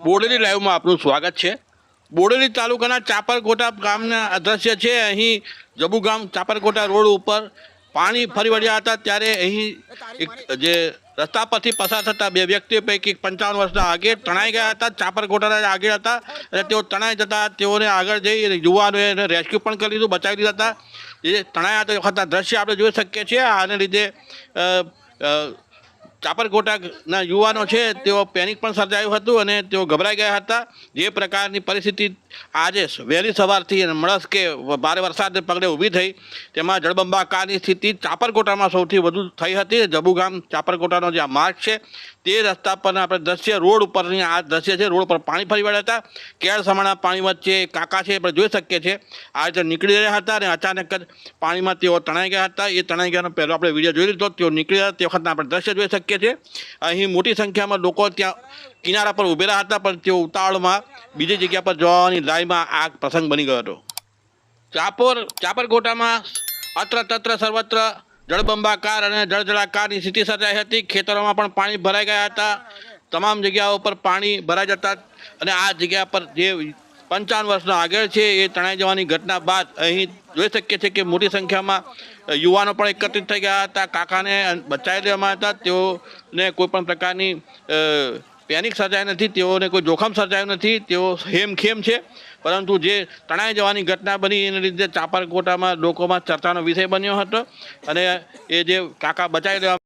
બોડેલી લાઈવમાં આપનું સ્વાગત છે. બોડેલી તાલુકાના ચાપરકોટા ગામના દ્રશ્ય છે. અહીં જબુ ગામ ચાપરકોટા રોડ ઉપર પાણી ફરી વળ્યા હતા. ત્યારે અહીં જે રસ્તા પરથી પસાર થતા બે વ્યક્તિઓ પૈકી પંચાવન વર્ષના આગળ તણાઈ ગયા હતા. ચાપરકોટાના આગળ હતા અને તેઓ તણાઈ જતા, તેઓને આગળ જઈ યુવાનોએ રેસ્ક્યુ પણ કરી દીધું, બચાવી દીધા હતા. જે તણાયા હતા વખતના દ્રશ્ય આપણે જોઈ શકીએ છીએ. આને લીધે ચાપરકોટાના યુવાનો છે, તેઓ પેનિક પણ સર્જાયું હતું અને તેઓ ગભરાઈ ગયા હતા. જે પ્રકારની પરિસ્થિતિ આજે વહેલી સવારથી મળસ કે ભારે વરસાદને પગલે ઊભી થઈ, તેમાં જળબંબાકારની સ્થિતિ ચાપરકોટામાં સૌથી વધુ થઈ હતી. જબુગામ ચાપરકોટાનો જે આ માર્ગ છે, તે રસ્તા પરના આપણે દ્રશ્ય રોડ ઉપરની આ દ્રશ્ય છે, રોડ પર પાણી ફરી વળ્યા હતા. કેળ સમાણા પાણી વચ્ચે કાકા છે આપણે જોઈ શકીએ છીએ. આ રીતે નીકળી રહ્યા હતા અને અચાનક જ પાણીમાં તેઓ તણાઈ ગયા હતા. એ તણાઈ ગયાનો પહેલો આપણે વીડિયો જોઈ લીધો, તેઓ નીકળી રહ્યા તે વખતના આપણે દ્રશ્ય જોઈ શકીએ છીએ અહીં મોટી સંખ્યામાં લોકો ત્યાં કિનારા પર ઉભેલા હતા, પણ તેઓ ઉતાવળમાં બીજી જગ્યા પર જવાની લાઈમાં આ પ્રસંગ બની ગયો હતો. ચાપોર ચાપરકોટામાં અત્ર તત્ર સર્વત્ર જળબંબાકાર અને જળજળાકારની સ્થિતિ સર્જાઈ હતી. ખેતરોમાં પણ પાણી ભરાઈ ગયા હતા. તમામ જગ્યાઓ પર પાણી ભરાઈ જતા અને આ જગ્યા પર જે પંચાવન વર્ષનો આગળ છે, એ તણાઈ જવાની ઘટના બાદ અહીં જોઈ શકીએ છીએ કે મોટી સંખ્યામાં યુવાનો પણ એકત્રિત થઈ ગયા હતા. કાકાને બચાવી દેવામાં હતા. તેઓને કોઈ પણ પ્રકારની પેનિક સર્જાઈ નથી. તેઓને કોઈ જોખમ સર્જાયું નથી. તેઓ હેમખેમ છે. પરંતુ જે તણાઈ જવાની ઘટના બની એને લીધે ચાપરકોટામાં લોકોમાં ચર્ચાનો વિષય બન્યો હતો. અને એ જે કાકા બચાવી લેવા